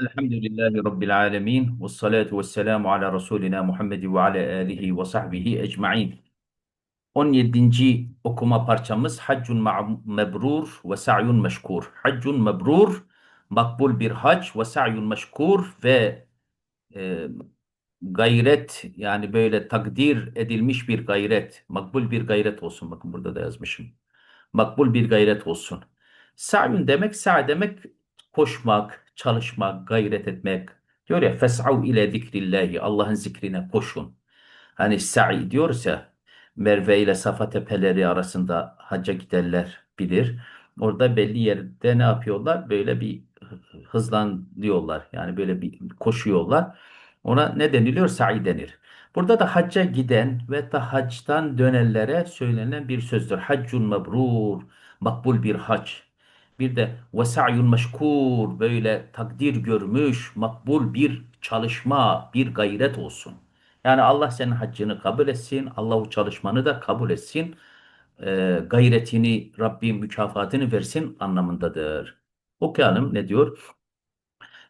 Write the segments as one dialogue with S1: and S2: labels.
S1: Elhamdülillahi Rabbil alemin. Ve salatu ve selamu ala Resulina Muhammed ve ala alihi ve sahbihi ecma'in. 17. okuma parçamız Haccun mebrur ve sa'yun meşkur. Haccun mebrur, makbul bir hac ve sa'yun meşkur ve e, gayret yani böyle takdir edilmiş bir gayret, makbul bir gayret olsun. Bakın burada da yazmışım. Makbul bir gayret olsun. Sa'yun demek, sa' demek koşmak, çalışmak, gayret etmek. Diyor ya fes'av ile zikrillahi. Allah'ın zikrine koşun. Hani sa'i diyoruz ya Merve ile Safa tepeleri arasında hacca giderler bilir. Orada belli yerde ne yapıyorlar? Böyle bir hızlanıyorlar. Yani böyle bir koşuyorlar. Ona ne deniliyor? Sa'i denir. Burada da hacca giden ve da hacdan dönenlere söylenen bir sözdür. Haccun mebrur, makbul bir hac bir de vesa'yun meşkur böyle takdir görmüş, makbul bir çalışma, bir gayret olsun. Yani Allah senin haccını kabul etsin, Allah o çalışmanı da kabul etsin. E, gayretini, Rabbim mükafatını versin anlamındadır. Okuyalım ne diyor?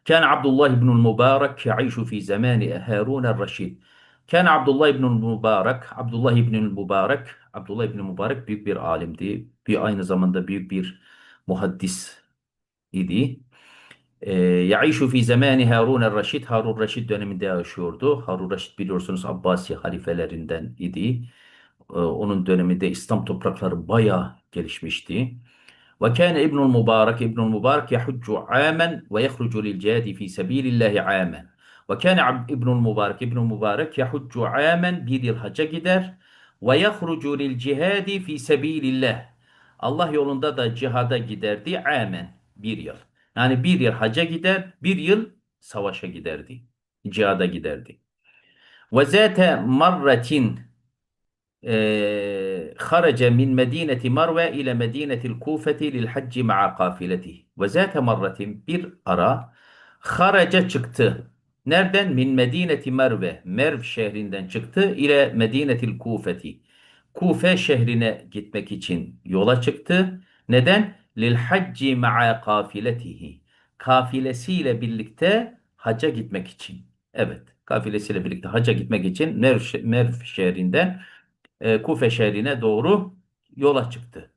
S1: Kan Abdullah ibnul Mübarek ya'işu fi zamani e Harun er-Reşid. Kan Abdullah ibnul Mübarek, Abdullah ibnul Mübarek, Abdullah ibnul Mübarek büyük bir alimdi. Bir aynı zamanda büyük bir muhaddis idi. Ee, e, Yaişu fi zamani Harun Reşid, Harun Reşid döneminde yaşıyordu. Harun Reşid biliyorsunuz Abbasi halifelerinden idi. E, onun döneminde İslam toprakları bayağı gelişmişti. Ve kâne İbnül Mübarek, İbnül Mübarek yahüccü âmen ve yehrucu lil cihadi fi sebilillâhi âmen. Ve kâne İbnül Mübarek, İbnül Mübarek yahüccü âmen bir yıl hacca gider ve yehrucu lil cihadi fi sebilillah. Allah yolunda da cihada giderdi amen bir yıl. Yani bir yıl hacca gider, bir yıl savaşa giderdi. Cihada giderdi. Ve zate marratin e, خرج من مدينة مروى إلى مدينة الكوفة للحج مع قافلته وذات مرة bir ara خرج çıktı. Nereden? Min medineti Merve. Merv şehrinden çıktı ile Medinetil Kufeti. Kufe şehrine gitmek için yola çıktı. Neden? Lil hacci ma'a kafiletihi. Kafilesiyle birlikte hacca gitmek için. Evet, kafilesiyle birlikte hacca gitmek için Merv, Merv şehrinden e, Kufe şehrine doğru yola çıktı.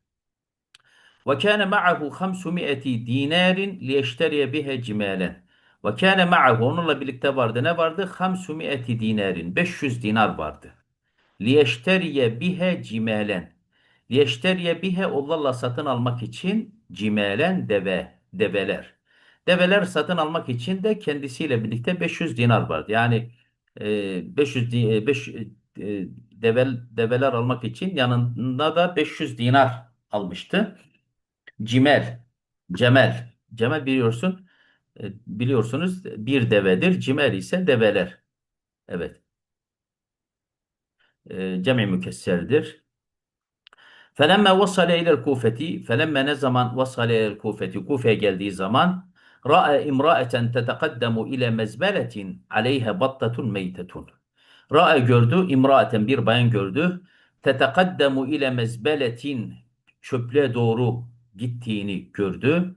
S1: Ve kâne ma'ahu 500 dinarin liyeşteriye bihe cimalen. Ve kâne ma'ahu onunla birlikte vardı. Ne vardı? 500 dinarin. 500 dinar vardı. Liyeşteriye bihe cimalen. Liyeşteriye bihe onlarla satın almak için cimalen deve, develer. Develer satın almak için de kendisiyle birlikte 500 dinar vardı. Yani e, 500 di- e, 5 e, devel, develer almak için yanında da 500 dinar almıştı. Cimel, cemel. Cemel biliyorsun, e, biliyorsunuz bir devedir. Cimel ise develer. Evet. E, cemi mükesserdir. Felemme vasale ilel kufeti, felemme ne zaman vasale ilel kufeti, Kufe'ye geldiği zaman ra'a imra'eten tetekaddamu ile mezbeletin aleyhe battatun meytetun. Ra'a gördü, imra'eten bir bayan gördü. Tetekaddamu ile mezbeletin çöple doğru gittiğini gördü.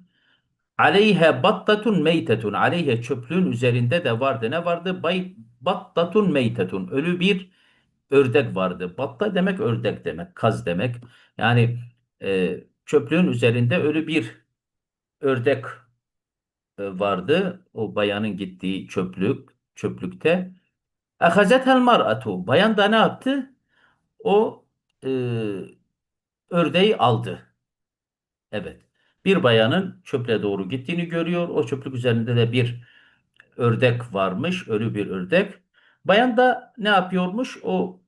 S1: Aleyhe battatun meytetun. Aleyhe çöplüğün üzerinde de vardı. Ne vardı? Bay, battatun meytetun. Ölü bir ördek vardı. Batta demek ördek demek. Kaz demek. Yani e, çöplüğün üzerinde ölü bir ördek e, vardı. O bayanın gittiği çöplük, çöplükte. Ehazetel mar'atu. Bayan da ne yaptı? O e, ördeği aldı. Evet. Bir bayanın çöple doğru gittiğini görüyor. O çöplük üzerinde de bir ördek varmış. Ölü bir ördek. Bayan da ne yapıyormuş? O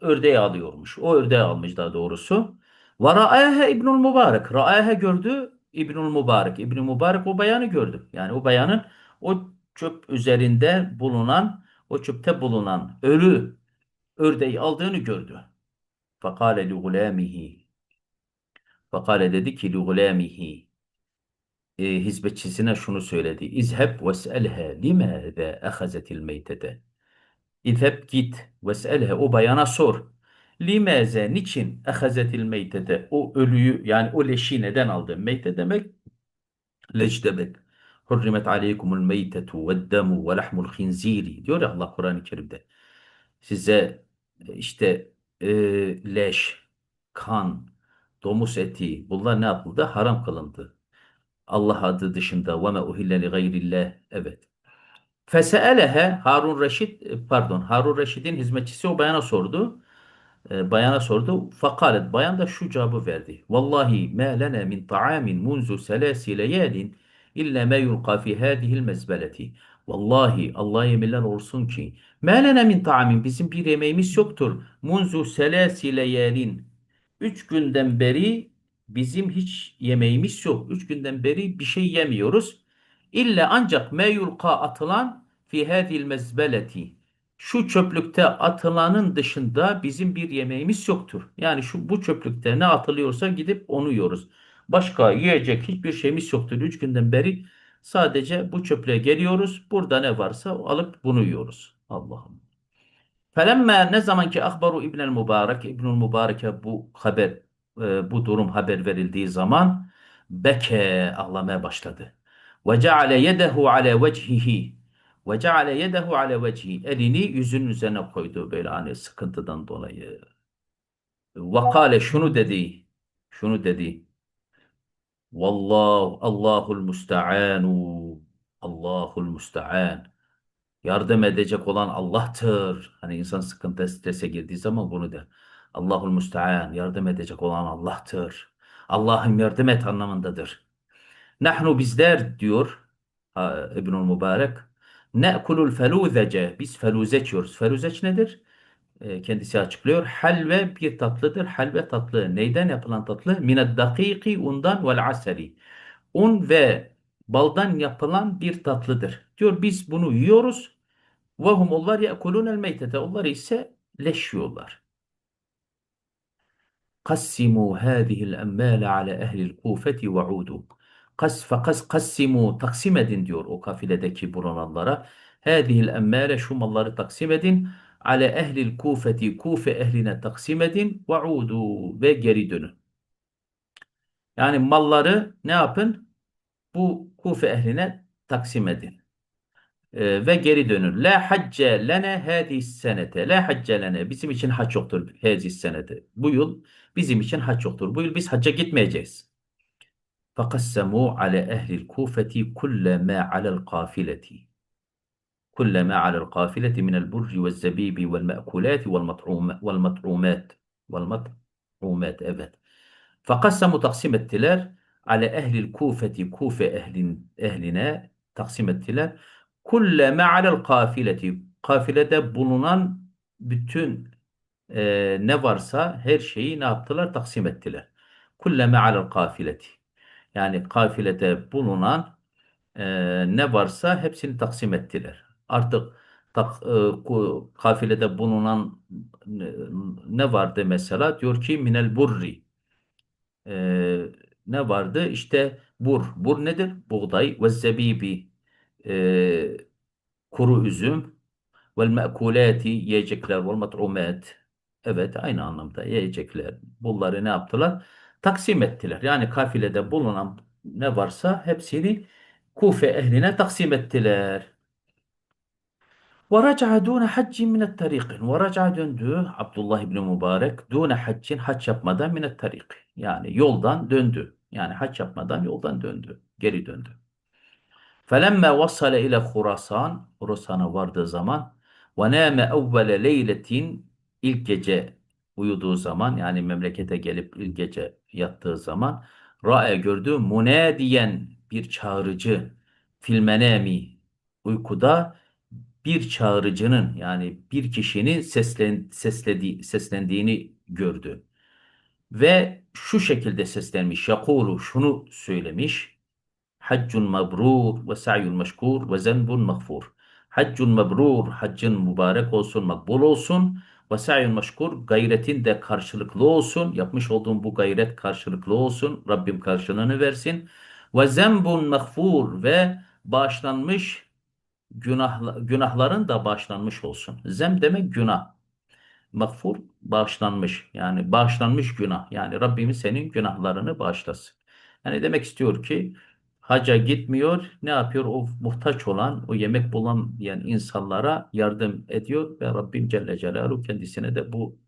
S1: ördeği alıyormuş. O ördeği almış daha doğrusu. Ve ra'ahe İbnül Mübarek. Ra'ahe gördü İbnül Mübarek. İbnül Mübarek o bayanı gördü. Yani o bayanın o çöp üzerinde bulunan, o çöpte bulunan ölü ördeği aldığını gördü. Fakale li gulamihi. Fakale dedi ki li gulamihi. E, hizmetçisine şunu söyledi. İzheb ves'elhe limâze ehazetil meytete. İzheb git ves'elhe o bayana sor. Limâze niçin ehazetil meytete o ölüyü yani o leşi neden aldı? Meyte demek leş demek. Hurrimet aleykumul meytetu ve demu ve lahmul khinziri diyor ya Allah Kur'an-ı Kerim'de. Size e, işte e, leş, kan, domuz eti bunlar ne yapıldı? Haram kılındı. Allah adı dışında ve me uhille li gayrillah. Evet. Feseelehe Harun Reşit e, pardon Harun Reşit'in hizmetçisi o bayana sordu. E, bayana sordu. Fakalet bayan da şu cevabı verdi. Vallahi ma lena min ta'amin munzu selasi leyalin illa ma yulqa fi hadihil mezbeleti. Vallahi Allah'a yeminler olsun ki ma lena min ta'amin bizim bir yemeğimiz yoktur. Munzu selasi leyalin. Üç günden beri bizim hiç yemeğimiz yok. Üç günden beri bir şey yemiyoruz. İlla ancak me yulqa atılan fi hadihil mezbeleti şu çöplükte atılanın dışında bizim bir yemeğimiz yoktur. Yani şu bu çöplükte ne atılıyorsa gidip onu yiyoruz. Başka yiyecek hiçbir şeyimiz yoktur. Üç günden beri sadece bu çöplüğe geliyoruz. Burada ne varsa alıp bunu yiyoruz. Allah'ım. Felemme ne zaman ki akbaru İbnül Mübarek, İbnül Mübarek'e bu haber, e, bu durum haber verildiği zaman beke ağlamaya başladı. Ve ceale yedehu ala vecihihi ve ceale yedehu ala vecihi elini yüzünün üzerine koydu böyle hani sıkıntıdan dolayı. Ve kâle şunu dedi. Şunu dedi. Vallahu Allahul musta'anu. Allahul musta'an. Yardım edecek olan Allah'tır. Hani insan sıkıntı strese girdiği zaman bunu der. Allahul musta'an. Yardım edecek olan Allah'tır. Allah'ım yardım et anlamındadır. Nahnu bizler diyor İbnül Mübarek. Ne'kulul feluzece. Biz feluzeç yiyoruz. Feluzeç nedir? Ee, kendisi açıklıyor. Halve bir tatlıdır. Halve tatlı. Neyden yapılan tatlı? Mined dakiki undan vel aseri. Un ve baldan yapılan bir tatlıdır. Diyor biz bunu yiyoruz. Ve hum onlar ye'kulunel meytete. Onlar ise leş yiyorlar. Kassimu hâzihil emmâle ala ehlil kûfeti ve'ûdû. Kas, fakas kassimu taksim edin diyor o kafiledeki bulunanlara. Hâzihil emmâle şu malları taksim edin. Ale ehlil kufeti kufe ehline taksim edin. Ve udu ve geri dönün. Yani malları ne yapın? Bu kufe ehline taksim edin. Ee, ve geri dönün. La hacce lene hadis senete. La hacce lene. Bizim için hac yoktur hadis senete. Bu yıl bizim için hac yoktur. Bu yıl biz hacca gitmeyeceğiz. فقسموا على أهل الكوفة كل ما على القافلة كل ما على القافلة من البر والزبيب والمأكولات والمطعوم والمطعومات والمطعومات evet. فقسموا taksim ettiler على أهل الكوفة كوفة أهل أهلنا taksim ettiler كل ما على القافلة kafilede bulunan bütün e, ne varsa her şeyi ne yaptılar? Taksim ettiler. Kulleme kafileti. Yani kafilede bulunan e, ne varsa hepsini taksim ettiler. Artık tak, e, kafilede bulunan ne, ne vardı mesela? Diyor ki minel burri. E, ne vardı? İşte bur. Bur nedir? Buğday ve zebibi. E, kuru üzüm vel me'kulati yiyecekler vel mat'umat. Evet aynı anlamda yiyecekler. Bunları ne yaptılar? taksim ettiler. Yani kafilede bulunan ne varsa hepsini Kufe ehline taksim ettiler. وَرَجَعَ دُونَ حَجٍّ مِنَ التَّرِيقِ وَرَجَعَ döndü Abdullah İbni Mübarek دُونَ haccin hac yapmadan minet tarik. Yani yoldan döndü. Yani hac yapmadan yoldan döndü. Geri döndü. فَلَمَّا وَصَلَ ile Khurasan Khurasan'a vardığı zaman وَنَامَ اَوَّلَ leyletin ilk gece uyuduğu zaman yani memlekete gelip gece yattığı zaman ra'e gördü munadiyen bir çağrıcı filmenemi uykuda bir çağrıcının yani bir kişinin seslen, sesledi, seslendiğini gördü. Ve şu şekilde seslenmiş. Yakulu şunu söylemiş. Haccun mabrur ve sa'yun meşkur ve zenbun mağfur. Haccun mabrur, haccın mübarek olsun, makbul olsun ve sa'yun meşkur gayretin de karşılıklı olsun. Yapmış olduğun bu gayret karşılıklı olsun. Rabbim karşılığını versin. Ve zembun mağfur ve bağışlanmış günah, günahların da bağışlanmış olsun. Zem demek günah. Mağfur bağışlanmış. Yani bağışlanmış günah. Yani Rabbimiz senin günahlarını bağışlasın. Yani demek istiyor ki Haca gitmiyor. Ne yapıyor? O muhtaç olan, o yemek bulamayan insanlara yardım ediyor ve Rabbim Celle Celaluhu kendisine de bu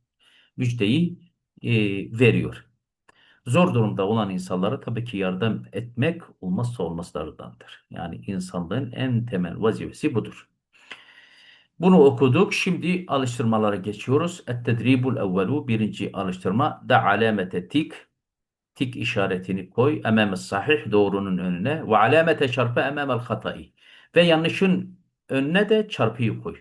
S1: müjdeyi e, veriyor. Zor durumda olan insanlara tabii ki yardım etmek olmazsa olmazlardandır. Yani insanlığın en temel vazifesi budur. Bunu okuduk. Şimdi alıştırmalara geçiyoruz. Et-tedribul evvelu birinci alıştırma da alamete tik tik işaretini koy emame sahih doğrunun önüne ve alamete çarpı emamel hatai ve yanlışın önüne de çarpıyı koy.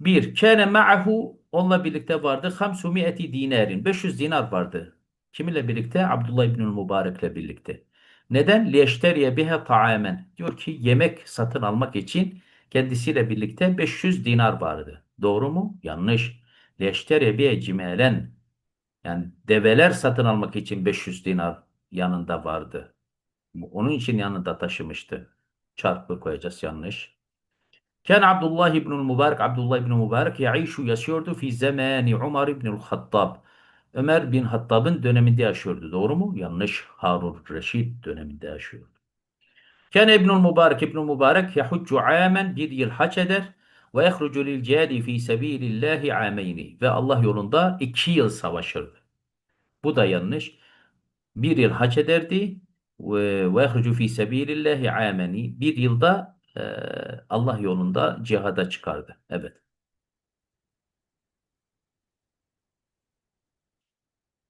S1: Bir, kâne ma'ahu onunla birlikte vardı. Hamsu mi'eti dinarin. 500 dinar vardı. Kiminle birlikte? Abdullah İbnül Mübarek'le birlikte. Neden? Liyeşteriye bihe ta'amen. Diyor ki yemek satın almak için kendisiyle birlikte 500 dinar vardı. Doğru mu? Yanlış. Liyeşteriye bihe cimelen. Yani develer satın almak için 500 dinar yanında vardı. Onun için yanında taşımıştı. Çarpı koyacağız yanlış. Ken Abdullah İbnül Mübarek, Abdullah İbnül Mübarek yaişu yaşıyordu fi zamani Umar İbnül Hattab. Ömer bin Hattab'ın döneminde yaşıyordu. Doğru mu? Yanlış. Harun Reşid döneminde yaşıyordu. Ken İbnül Mübarek, İbnül Mübarek yahuccu amen bir yıl haç eder ve yehrucu lil cihadi fi sebilillahi ameyni ve Allah yolunda iki yıl savaşırdı. Bu da yanlış. Bir yıl hac ederdi ve yehrucu fi sebilillahi ameni. Bir yılda e, Allah yolunda cihada çıkardı. Evet.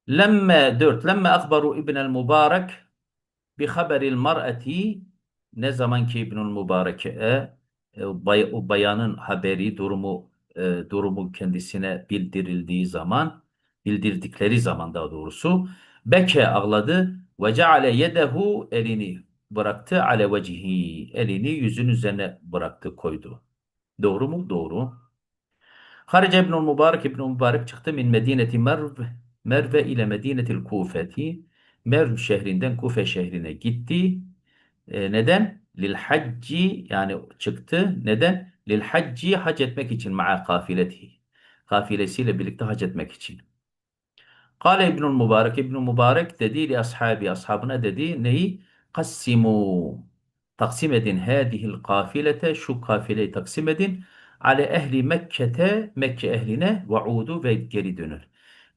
S1: Lemme dört. Lemme akbaru İbnel Mübarek bi haberil mar'ati ne zaman ki İbnül Mübarek'e e, bay, o bayanın haberi durumu e, durumu kendisine bildirildiği zaman bildirdikleri zaman daha doğrusu beke ağladı ve ceale yedehu elini bıraktı ale vecihi elini yüzün üzerine bıraktı koydu. Doğru mu? Doğru. Harice İbnül Mübarek İbnül Mübarek çıktı min Medineti Merv Merve ile Medinetil Kufeti Merv şehrinden Kufe şehrine gitti. E, neden? Lil hacci yani çıktı. Neden? Lil hacci hac etmek için ma'a kafiletihi. Kafilesiyle birlikte hac etmek için. Kale İbnül Mübarek İbnül Mübarek dedi li ashabi ashabına dedi neyi? Kassimu taksim edin hadihil kafilete şu kafileyi taksim edin ale ehli Mekke'te Mekke ehline ve udu ve geri dönün.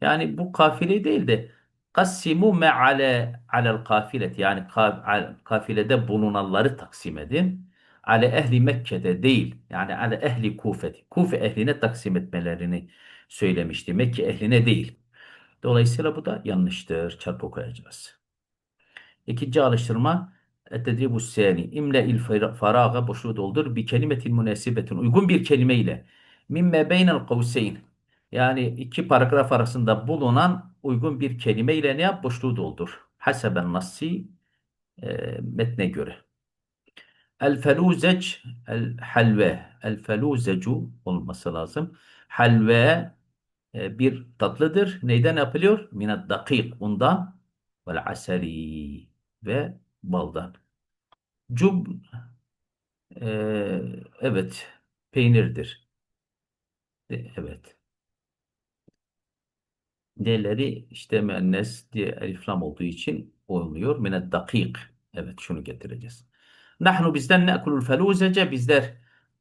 S1: Yani bu kafileyi değil de kassimu me'ale alel kafilet yani kafilede bulunanları taksim edin. Ale ehli Mekke'de değil yani ale ehli Kufeti. Kufe ehline taksim etmelerini söylemişti. Mekke ehline değil. Dolayısıyla bu da yanlıştır. Çarpı koyacağız. İkinci alıştırma Ettedribu sani imle il faraga boşluğu doldur bir kelimetin münesibetin uygun bir kelime ile mimme beynel kavseyn yani iki paragraf arasında bulunan uygun bir kelime ile ne yap boşluğu doldur. Haseben nassi e, metne göre. El feluzec el halve el feluzecu olması lazım. Halve e, bir tatlıdır. Neyden yapılıyor? Minat dakik undan vel aseri ve baldan. Cub e, evet peynirdir. E, evet. Diğerleri işte müennes diye eliflam olduğu için olmuyor. Minat dakik. Evet şunu getireceğiz. Nahnu bizden ne'kulul feluzece bizler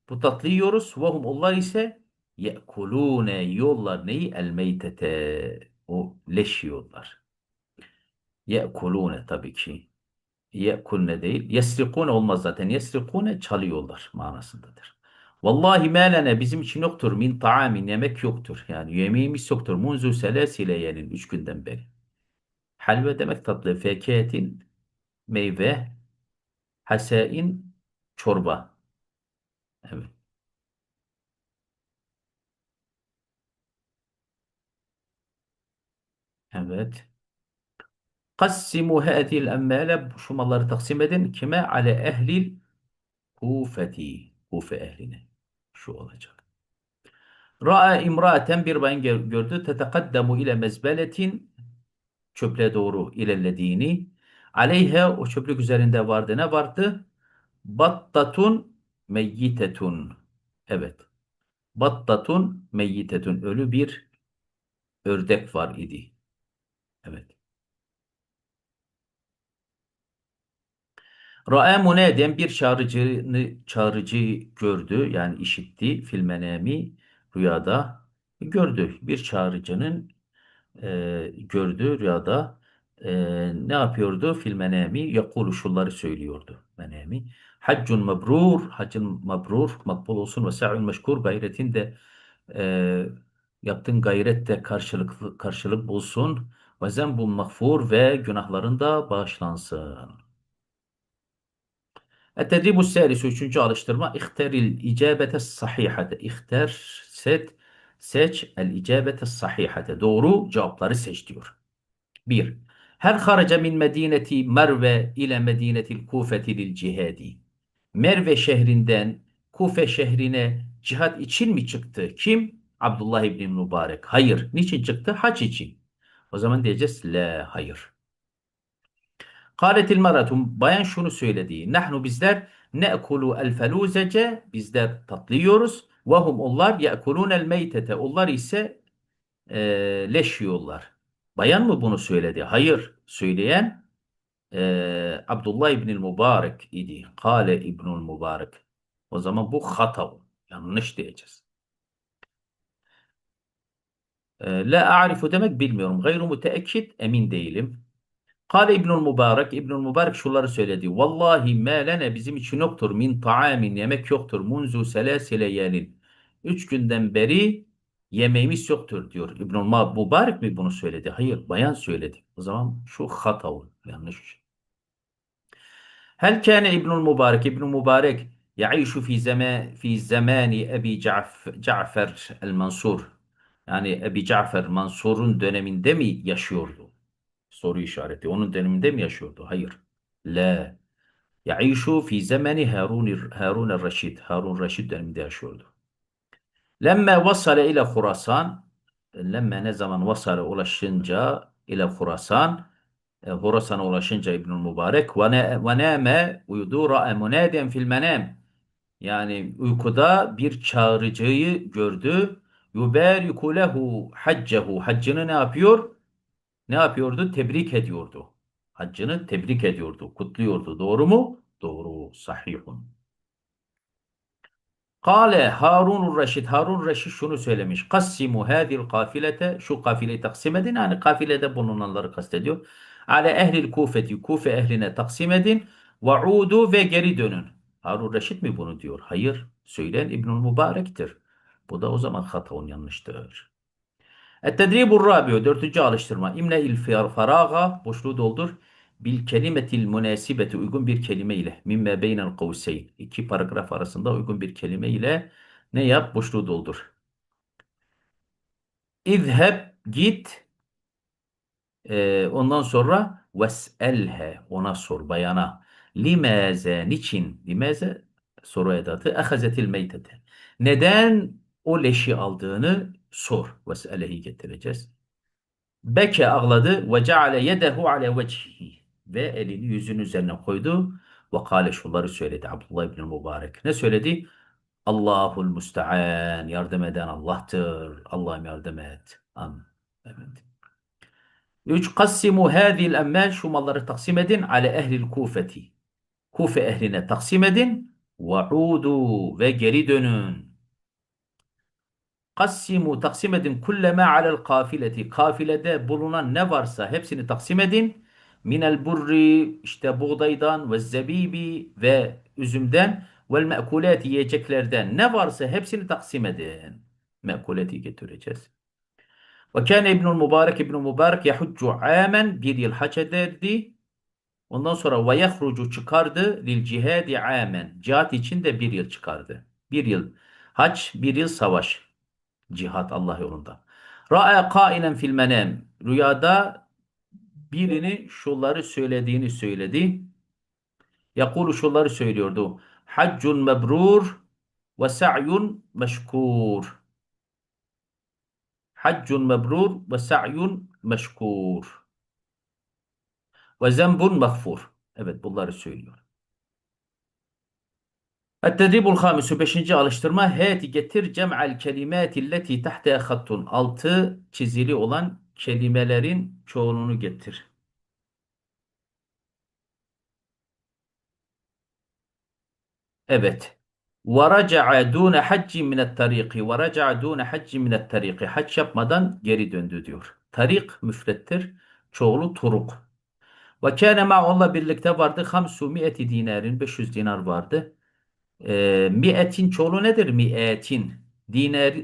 S1: bu tatlıyı yiyoruz. Ve hum onlar ise ye'kulune yiyorlar neyi? El meytete. O leş yiyorlar. Ye'kulune tabii ki. Ye'kulne değil. Yesrikune olmaz zaten. Yesrikune çalıyorlar manasındadır. Vallahi melene bizim için yoktur. Min taamin yemek yoktur. Yani yemeğimiz yoktur. Munzu selesileyenin üç günden beri. Halve demek tatlı. Feketin meyve. Hasein çorba. Evet. Evet. Kassimu hâzihil emmâle şu malları taksim edin. Kime? Ale ehlil kufeti. Kufe ehline. Şu olacak. Ra'a imra'aten bir bayan gör- gördü. Tetekaddamu ile mezbeletin çöple doğru ilerlediğini. Aleyhe o çöplük üzerinde vardı. Ne vardı? Battatun meyyitetun. Evet. Battatun meyyitetun. Ölü bir ördek var idi. Evet. Ra'a munadien bir çağrıcını çağrıcı gördü yani işitti fil menami rüyada gördü. Bir çağrıcının e, gördü rüyada e, ne yapıyordu? Fil menami yakulu şunları söylüyordu. Menami haccun mebrur haccın mebrur makbul olsun ve sa'yun meşkur gayretin de e, yaptığın gayret de karşılık karşılık bulsun. Ve zembun mağfur ve günahların da bağışlansın. التدريب السادس üçüncü alıştırma ihteril icabete sahihate ihter set seç el icabete sahihate doğru cevapları seç diyor. 1. Her haraca min medineti Merve ile medinetil Kufeti lil cihadi. Merve şehrinden Kufe şehrine cihat için mi çıktı? Kim? Abdullah İbni Mübarek. Hayır. Niçin çıktı? Hac için. O zaman diyeceğiz la hayır. Kâletil maratum bayan şunu söyledi. Nahnu bizler ne'kulu el feluzece bizler tatlı yiyoruz. Ve onlar ye'kulûnel meytete onlar ise e, leş yiyorlar. Bayan mı bunu söyledi? Hayır. Söyleyen e, Abdullah İbnül Mübarek idi. Kale İbnül Mübarek. O zaman bu hata. Yanlış diyeceğiz. E, la a'rifu demek bilmiyorum. Gayru müteekkid emin değilim. Kale İbnül Mübarek, İbnül Mübarek şunları söyledi. Vallahi melene bizim için yoktur. Min taamin yemek yoktur. Munzu selasile yelin. Üç günden beri yemeğimiz yoktur diyor. İbnül Mübarek mi bunu söyledi? Hayır, bayan söyledi. O zaman şu hata olur. Yanlış. Hel kâne İbnül Mübarek, İbnül Mübarek yaişu fi zaman fi zamani Ebi Ca'f, Ca'fer el-Mansur. Yani Ebi Ca'fer Mansur'un döneminde mi yaşıyordu? Soru işareti. Onun döneminde mi yaşıyordu? Hayır. La. Yaişu fi zemeni Harun Harun el-Reşid. Harun Reşid döneminde yaşıyordu. Lemme vasale ile Khurasan lemme ne zaman vasale ulaşınca ile Khurasan e, Horasan'a ulaşınca İbnül Mübarek ve ne- ve nâme uyudu ra'e munâden fil menâm yani uykuda bir çağrıcıyı gördü. Yubâriku lehu haccehu. Haccını ne yapıyor? Ne yapıyordu? Tebrik ediyordu. Haccını tebrik ediyordu, kutluyordu. Doğru mu? Doğru. Sahihun. Kale Harun Reşid. Harun Reşid şunu söylemiş. Kassimu hadil kafilete. Şu kafileyi taksim edin. Yani kafilede bulunanları kastediyor. Ale ehlil kufeti. Kufe ehline taksim edin. Ve udu ve geri dönün. Harun Reşid mi bunu diyor? Hayır. Söyleyen İbnül Mübarek'tir. Bu da o zaman hataun yanlıştır. Et-tedribur rabiu. Dörtüncü alıştırma. İmne il faraga. Boşluğu doldur. Bil kelimetil münasibeti uygun bir kelime ile mimme beynel kavseyn iki paragraf arasında uygun bir kelime ile ne yap? Boşluğu doldur. İzheb git e, ondan sonra ves'elhe ona sor bayana limeze niçin limeze soru edatı ehazetil meytete neden o leşi aldığını sor ves'elehi getireceğiz. Beke ağladı ve ceale yedehu ale vecihi ve elini yüzünün üzerine koydu ve kâle şunları söyledi Abdullah ibn Mübarek. Ne söyledi? Allahul müstean yardım eden Allah'tır. Allah'ım yardım et. Amin. Evet. Üç kassimu hâzil emmâl şu malları taksim edin ale ehlil kufeti. Kufe ehline taksim edin ve udu ve geri dönün. Kassimu taksim edin kulleme alel kafileti. Kafilede bulunan ne varsa hepsini taksim edin. Minel burri işte buğdaydan ve zebibi ve üzümden vel me'kulat yiyeceklerden ne varsa hepsini taksim edin. Me'kuleti getireceğiz. Ve kâne İbnül Mübarek İbnül Mübarek yahudcu amen bir yıl hac ederdi. Ondan sonra ve yahrucu çıkardı lil cihadi amen. Cihat için de bir yıl çıkardı. Bir yıl hac, bir yıl savaş. Cihat Allah yolunda. Ra'a kainen fil menem. Rüyada birini şunları söylediğini söyledi. Yakulu şunları söylüyordu. Haccun mebrur ve sa'yun meşkur. Haccun mebrur ve sa'yun meşkur. Ve zembun mağfur. Evet bunları söylüyor. Et-tedribul hamisu beşinci alıştırma heti getir cem'al kelimati leti tahte hattun altı çizili olan kelimelerin çoğunluğunu getir. Evet. وَرَجَعَ دُونَ حَجِّ مِنَ الطَّرِيقِ وَرَجَعَ دُونَ حَجِّ مِنَ الطَّرِيقِ Hac yapmadan geri döndü diyor. Tarik müfrettir. Çoğulu turuk. Ve kâne ma'onla birlikte vardı. Hamsu mi'eti dinarin. 500 dinar vardı. E, mi'etin çoğulu nedir? Mi'etin. Dinar,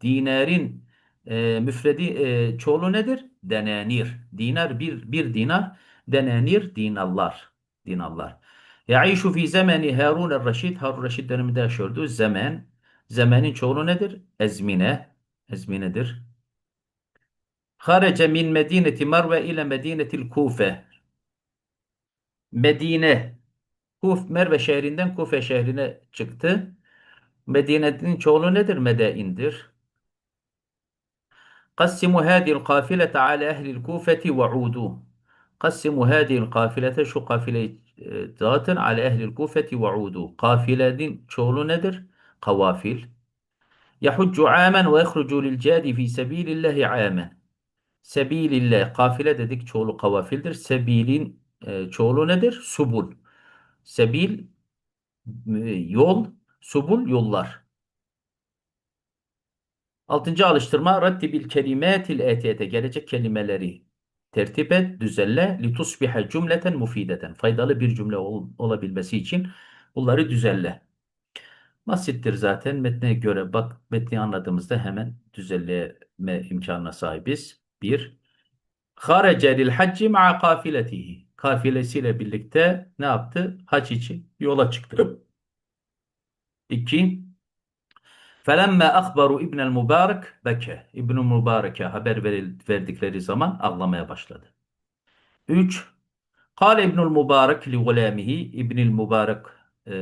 S1: dinarin e, müfredi e, çoğulu nedir? Denenir. Dinar bir, bir dinar. Denenir dinarlar. Dinarlar. Yaişu fi zemeni Harun el-Reşid. Harun Reşid döneminde yaşıyordu. Zaman. Zamenin çoğulu nedir? Ezmine. Ezminedir. Harece min medineti Merve ile medinetil Kufe. Medine. Kuf, Merve şehrinden Kufe şehrine çıktı. Medine'nin çoğulu nedir? Medein'dir. Qassimu hadil kafilete ala ehlil kufeti ve udu. Qassimu hadil kafilete şu kafileyi e, dağıtın ala ehlil kufeti ve udu. Kafilenin çoğulu nedir? Kavafil. Yahüccü amen ve yehrucu lil cadi fi sebilillahi amen. Sebilillah. Kafile dedik çoğulu kavafildir. Sebilin e, çoğulu nedir? Subul. Sebil e, yol, subul yollar. Altıncı alıştırma raddibil kelimetil etiyete gelecek kelimeleri tertip et, düzenle litusbiha cümleten mufideten faydalı bir cümle ol- olabilmesi için bunları düzenle. Basittir zaten metne göre bak metni anladığımızda hemen düzenleme imkanına sahibiz. Bir, harece lil hacci ma'a kafiletihi. Kafilesiyle birlikte ne yaptı? Hac için yola çıktı. İki, Felemme akbaru İbnel Mübarek beke. İbnül Mübarek'e haber verdikleri zaman ağlamaya başladı. 3. Kale İbnül Mübarek li gulamihi. İbnül Mübarek e,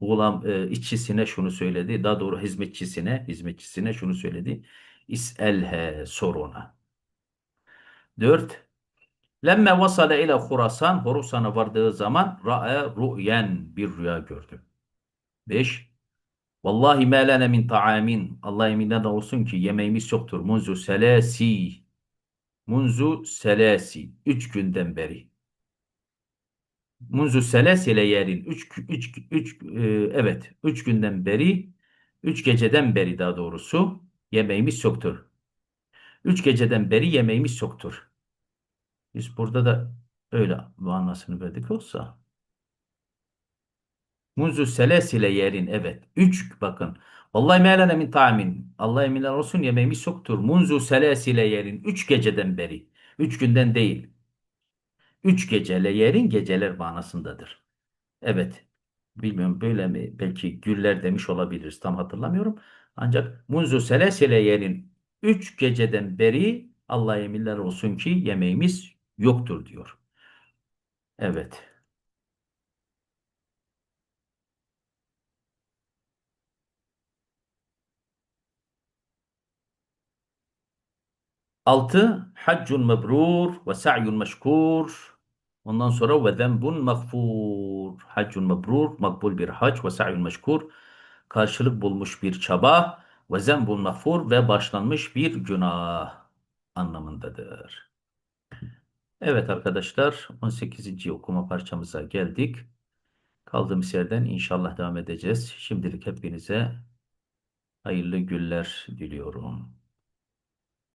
S1: gulam, e, işçisine şunu söyledi. Daha doğru hizmetçisine, hizmetçisine şunu söyledi. İs'elhe sor ona. 4. Lemme vasale ile Khurasan, Horasan'a vardığı zaman ra'e ru'yen bir rüya gördü. 5. Vallahi ma lana min ta'amin. Allah yeminden olsun ki yemeğimiz yoktur. Munzu selasi. Munzu selasi. Üç günden beri. Munzu selasi ile yerin. Üç, üç, üç, e, evet. Üç günden beri. Üç geceden beri daha doğrusu. Yemeğimiz yoktur. Üç geceden beri yemeğimiz yoktur. Biz burada da öyle manasını verdik olsa. Munzu selesile yerin evet. Üç bakın. Vallahi me'lene min ta'min. Allah eminler olsun yemeğimiz yoktur. Munzu selesile yerin. Üç geceden beri. Üç günden değil. Üç gecele yerin geceler manasındadır. Evet. Bilmiyorum böyle mi? Belki güller demiş olabiliriz. Tam hatırlamıyorum. Ancak munzu selesile yerin. Üç geceden beri Allah eminler olsun ki yemeğimiz yoktur diyor. Evet. 6. Haccun mebrur ve sa'yun meşkur. Ondan sonra ve zenbun mağfur. Haccun mebrur, makbul bir hac ve sa'yun meşkur. Karşılık bulmuş bir çaba ve zenbun mağfur ve başlanmış bir günah anlamındadır. Evet arkadaşlar 18. okuma parçamıza geldik. Kaldığımız yerden inşallah devam edeceğiz. Şimdilik hepinize hayırlı günler diliyorum.